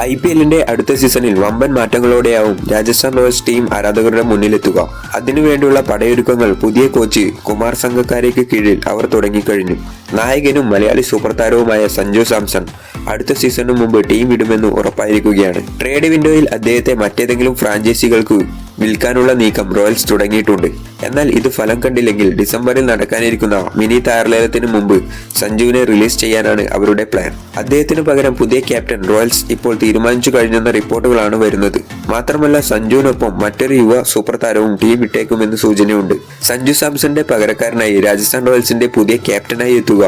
I P എല്ലിന്റെ അടുത്ത സീസണിൽ വമ്പൻ മാറ്റങ്ങളോടെയാവും രാജസ്ഥാൻ റോയൽസ് ടീം ആരാധകരുടെ മുന്നിലെത്തുക. അതിനുവേണ്ടിയുള്ള പടയൊരുക്കങ്ങൾ പുതിയ കോച്ച് കുമാർ സംഘക്കാരയ്ക്ക് കീഴിൽ അവർ തുടങ്ങിക്കഴിഞ്ഞു. നായകനും മലയാളി സൂപ്പർ താരവുമായ സഞ്ജു സാംസൺ അടുത്ത സീസണിന് മുമ്പ് ടീം വിടുമെന്ന് ഉറപ്പായിരിക്കുകയാണ്. ട്രേഡ് വിൻഡോയിൽ അദ്ദേഹത്തെ മറ്റേതെങ്കിലും ഫ്രാഞ്ചൈസികൾക്ക് വിൽക്കാനുള്ള നീക്കം റോയൽസ് തുടങ്ങിയിട്ടുണ്ട്. എന്നാൽ ഇത് ഫലം കണ്ടില്ലെങ്കിൽ ഡിസംബറിൽ നടക്കാനിരിക്കുന്ന മിനി താരലേലത്തിന് മുമ്പ് സഞ്ജുവിനെ റിലീസ് ചെയ്യാനാണ് അവരുടെ പ്ലാൻ അദ്ദേഹത്തിന് പകരം പുതിയ ക്യാപ്റ്റൻ റോയൽസ് ഇപ്പോൾ തീരുമാനിച്ചു കഴിഞ്ഞെന്ന റിപ്പോർട്ടുകളാണ് വരുന്നത്. മാത്രമല്ല സഞ്ജുവിനൊപ്പം മറ്റൊരു യുവ സൂപ്പർ താരവും ടീം വിട്ടേക്കുമെന്ന് സൂചനയുണ്ട്. സഞ്ജു സാംസന്റെ പകരക്കാരനായി രാജസ്ഥാൻ റോയൽസിന്റെ പുതിയ ക്യാപ്റ്റനായി എത്തുക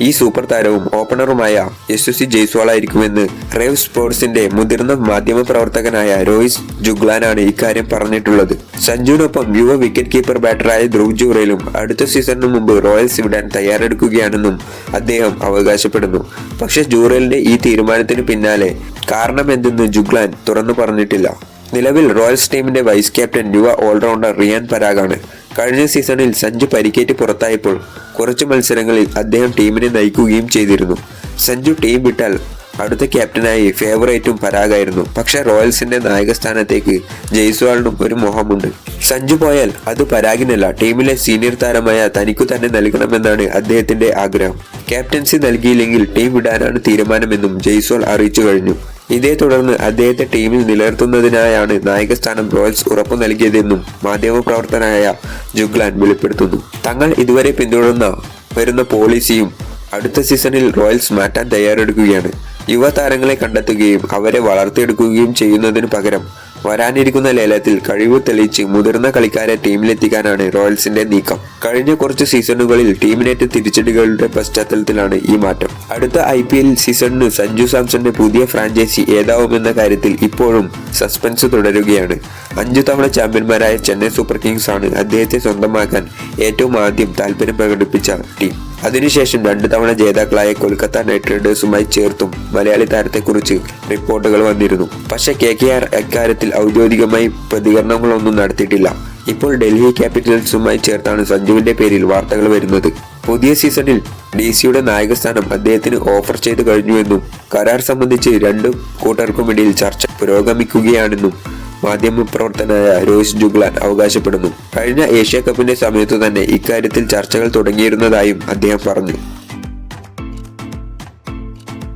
ഈ സൂപ്പർ താരവും ഓപ്പണറുമായ യശസ്വി ജയ്സ്വാൾ ആയിരിക്കുമെന്ന് റേവ് സ്പോർട്സിന്റെ മുതിർന്ന മാധ്യമ പ്രവർത്തകനായ രോഹിത് ജുഗ്ലാനാണ് ഇക്കാര്യം പറഞ്ഞിട്ടുള്ളത്. സഞ്ജുവിനൊപ്പം യുവ വിക്കറ്റ് കീപ്പർ ബാറ്ററായ ധ്രുവ് ജൂറയിലും അടുത്ത സീസണിന് മുമ്പ് റോയൽസ് വിടാൻ തയ്യാറെടുക്കുകയാണെന്നും അദ്ദേഹം അവകാശപ്പെടുന്നു. പക്ഷേ ജൂറലിന്റെ ഈ തീരുമാനത്തിന് പിന്നാലെ കാരണമെന്തെന്ന് ജുഗ്ലാൻ തുറന്നു പറഞ്ഞിട്ടില്ല. നിലവിൽ റോയൽസ് ടീമിന്റെ വൈസ് ക്യാപ്റ്റൻ യുവ ഓൾറൗണ്ടർ റിയാൻ പരാഗാണ്. കഴിഞ്ഞ സീസണിൽ സഞ്ജു പരിക്കേറ്റ് പുറത്തായപ്പോൾ കുറച്ച് മത്സരങ്ങളിൽ അദ്ദേഹം ടീമിനെ നയിക്കുകയും ചെയ്തിരുന്നു. സഞ്ജു ടീം വിട്ടാൽ അടുത്ത ക്യാപ്റ്റനായി ഫേവറേറ്റും പരാഗായിരുന്നു. പക്ഷെ റോയൽസിന്റെ നായക സ്ഥാനത്തേക്ക് ജയ്സ്വാളിനും ഒരു മോഹമുണ്ട്. സഞ്ജു പോയാൽ അത് പരാഗിനല്ല ടീമിലെ സീനിയർ താരമായ തനിക്കു തന്നെ നൽകണമെന്നാണ് അദ്ദേഹത്തിന്റെ ആഗ്രഹം. ക്യാപ്റ്റൻസി നൽകിയില്ലെങ്കിൽ ടീം വിടാനാണ് തീരുമാനമെന്നും ജയ്സ്വാൾ അറിയിച്ചു കഴിഞ്ഞു. ഇതേ തുടർന്ന് അദ്ദേഹത്തെ ടീമിൽ നിലനിർത്തുന്നതിനായാണ് നായകസ്ഥാനം റോയൽസ് ഉറപ്പു നൽകിയതെന്നും മാധ്യമപ്രവർത്തനായ ജുഗ്ലാൻ വെളിപ്പെടുത്തുന്നു. തങ്ങൾ ഇതുവരെ പിന്തുടർന്ന വരുന്ന പോളിസിയും അടുത്ത സീസണിൽ റോയൽസ് മാറ്റാൻ തയ്യാറെടുക്കുകയാണ്. യുവതാരങ്ങളെ കണ്ടെത്തുകയും അവരെ വളർത്തിയെടുക്കുകയും ചെയ്യുന്നതിനു പകരം വരാനിരിക്കുന്ന ലേലത്തിൽ കഴിവ് തെളിയിച്ച് മുതിർന്ന കളിക്കാരെ ടീമിലെത്തിക്കാനാണ് റോയൽസിന്റെ നീക്കം. കഴിഞ്ഞ കുറച്ച് സീസണുകളിൽ ടീമിനേറ്റ് തിരിച്ചടികളുടെ പശ്ചാത്തലത്തിലാണ് ഈ മാറ്റം. അടുത്ത ഐ പി എൽ സീസണിന് സഞ്ജു സാംസന്റെ പുതിയ ഫ്രാഞ്ചൈസി ഏതാവുമെന്ന കാര്യത്തിൽ ഇപ്പോഴും സസ്പെൻസ് തുടരുകയാണ്. അഞ്ചു തവണ ചാമ്പ്യന്മാരായ ചെന്നൈ സൂപ്പർ കിങ്സ് ആണ് അദ്ദേഹത്തെ സ്വന്തമാക്കാൻ ഏറ്റവും ആദ്യം താല്പര്യം പ്രകടിപ്പിച്ച ടീം. അതിനുശേഷം രണ്ടു തവണ ജേതാക്കളായ കൊൽക്കത്ത നൈറ്റ് റൈഡേഴ്സുമായി ചേർത്തും മലയാളി താരത്തെക്കുറിച്ച് റിപ്പോർട്ടുകൾ വന്നിരുന്നു. പക്ഷേ കെ കെ ആർ അക്കാര്യത്തിൽ ഔദ്യോഗികമായി പ്രതികരണങ്ങളൊന്നും നടത്തിയിട്ടില്ല. ഇപ്പോൾ ഡൽഹി ക്യാപിറ്റൽസുമായി ചേർത്താണ് സഞ്ജുവിന്റെ പേരിൽ വാർത്തകൾ വരുന്നത്. പുതിയ സീസണിൽ ഡി സിയുടെ നായകസ്ഥാനം അദ്ദേഹത്തിന് ഓഫർ ചെയ്തു കഴിഞ്ഞുവെന്നും കരാർ സംബന്ധിച്ച് രണ്ടു കൂട്ടർക്കുമിടയിൽ ചർച്ച പുരോഗമിക്കുകയാണെന്നും മാധ്യമപ്രവർത്തനായ രോഹിത് ജുഗ്ലാൻ അവകാശപ്പെടുന്നു. കഴിഞ്ഞ ഏഷ്യ കപ്പിന്റെ സമയത്തു തന്നെ ഇക്കാര്യത്തിൽ ചർച്ചകൾ തുടങ്ങിയിരുന്നതായും അദ്ദേഹം പറഞ്ഞു.